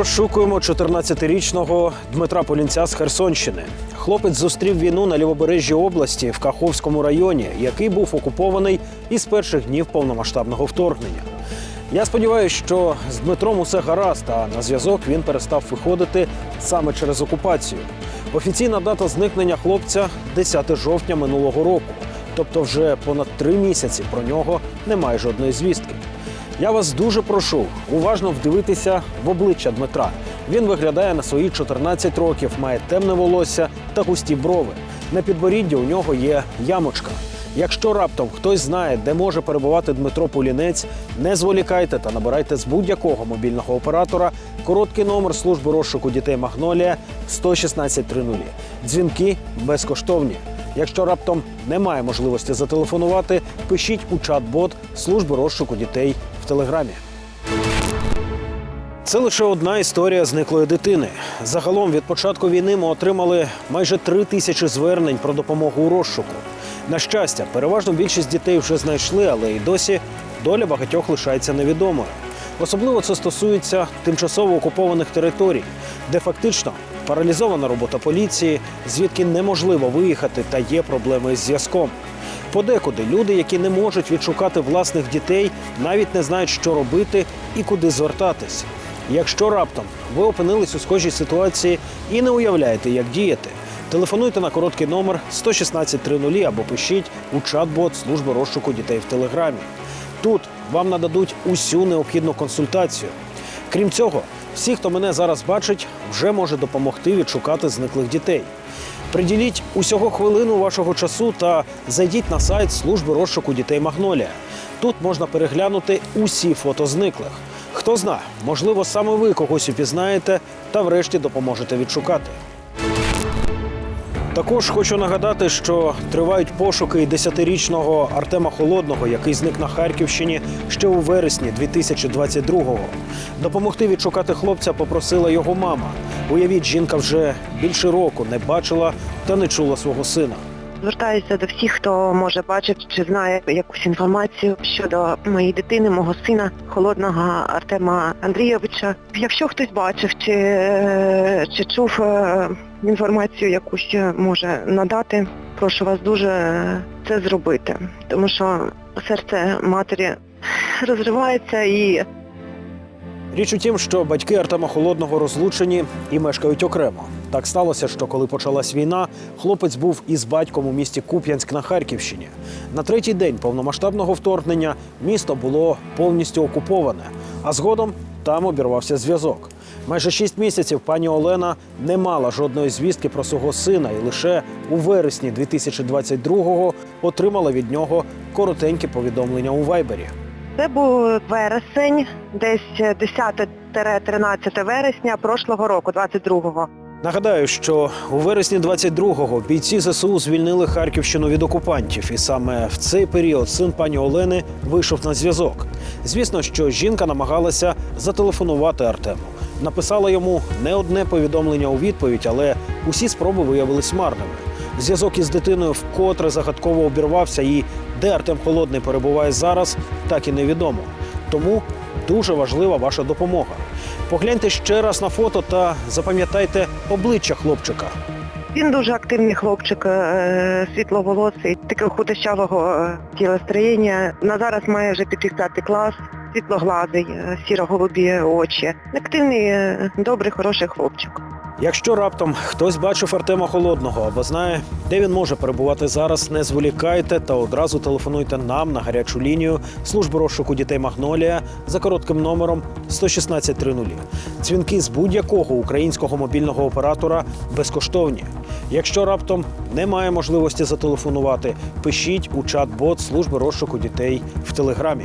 розшукуємо 14-річного Дмитра Полінця з Херсонщини. Хлопець зустрів війну на лівобережжі області в Каховському районі, який був окупований із перших днів повномасштабного вторгнення. Я сподіваюся, що з Дмитром усе гаразд, а на зв'язок він перестав виходити саме через окупацію. Офіційна дата зникнення хлопця 10 жовтня минулого року. Тобто, вже понад три місяці про нього немає жодної звістки. Я вас дуже прошу уважно вдивитися в обличчя Дмитра. Він виглядає на свої 14 років, має темне волосся та густі брови. На підборідді у нього є ямочка. Якщо раптом хтось знає, де може перебувати Дмитро Полінець, не зволікайте та набирайте з будь-якого мобільного оператора короткий номер служби розшуку дітей Магнолія 11630. Дзвінки безкоштовні. Якщо раптом немає можливості зателефонувати, пишіть у чат-бот служби розшуку дітей телеграмі. Це лише одна історія зниклої дитини. Загалом від початку війни ми отримали майже три тисячі звернень про допомогу у розшуку. На щастя, переважно більшість дітей вже знайшли, але і досі доля багатьох лишається невідомою. Особливо це стосується тимчасово окупованих територій, де фактично паралізована робота поліції, звідки неможливо виїхати та є проблеми із зв'язком. Подекуди люди, які не можуть відшукати власних дітей, навіть не знають, що робити і куди звертатись. Якщо раптом ви опинились у схожій ситуації і не уявляєте, як діяти, телефонуйте на короткий номер 11630 або пишіть у чат-бот служби розшуку дітей в телеграмі. Тут вам нададуть усю необхідну консультацію. Крім цього, всі, хто мене зараз бачить, вже може допомогти відшукати зниклих дітей. Приділіть усього хвилину вашого часу та зайдіть на сайт служби розшуку дітей Магнолія. Тут можна переглянути усі фото зниклих. Хто зна, можливо, саме ви когось упізнаєте та врешті допоможете відшукати. Також хочу нагадати, що тривають пошуки 10-річного Артема Холодного, який зник на Харківщині ще у вересні 2022-го. Допомогти відшукати хлопця попросила його мама. Уявіть, жінка вже більше року не бачила та не чула свого сина. Звертаюся до всіх, хто може бачити чи знає якусь інформацію щодо моєї дитини, мого сина, холодного Артема Андрійовича. Якщо хтось бачив чи, е, чи чув е, інформацію якусь може надати, прошу вас дуже це зробити, тому що серце матері розривається і Річ у тім, що батьки Артема Холодного розлучені і мешкають окремо. Так сталося, що коли почалась війна, хлопець був із батьком у місті Куп'янськ на Харківщині. На третій день повномасштабного вторгнення місто було повністю окуповане, а згодом там обірвався зв'язок. Майже шість місяців пані Олена не мала жодної звістки про свого сина, і лише у вересні 2022-го отримала від нього коротеньке повідомлення у Вайбері. Це був вересень, десь 10-13 вересня прошлого року, 22-го. Нагадаю, що у вересні 22-го бійці ЗСУ звільнили Харківщину від окупантів, і саме в цей період син пані Олени вийшов на зв'язок. Звісно, що жінка намагалася зателефонувати Артему. Написала йому не одне повідомлення у відповідь, але усі спроби виявились марними. Зв'язок із дитиною вкотре загадково обірвався, і де Артем Холодний перебуває зараз, так і невідомо. Тому дуже важлива ваша допомога. Погляньте ще раз на фото та запам'ятайте обличчя хлопчика. Він дуже активний хлопчик, е, світловолосий, такого худощавого е, тілостроєння. На зараз має вже піти в п'ятий клас, світлоглазий, е, сіро-голубі очі. Активний, е, добрий, хороший хлопчик. Якщо раптом хтось бачив Артема Холодного або знає, де він може перебувати зараз, не зволікайте та одразу телефонуйте нам на гарячу лінію служби розшуку дітей Магнолія за коротким номером 11630. Дзвінки з будь-якого українського мобільного оператора безкоштовні. Якщо раптом немає можливості зателефонувати, пишіть у чат-бот служби розшуку дітей в телеграмі.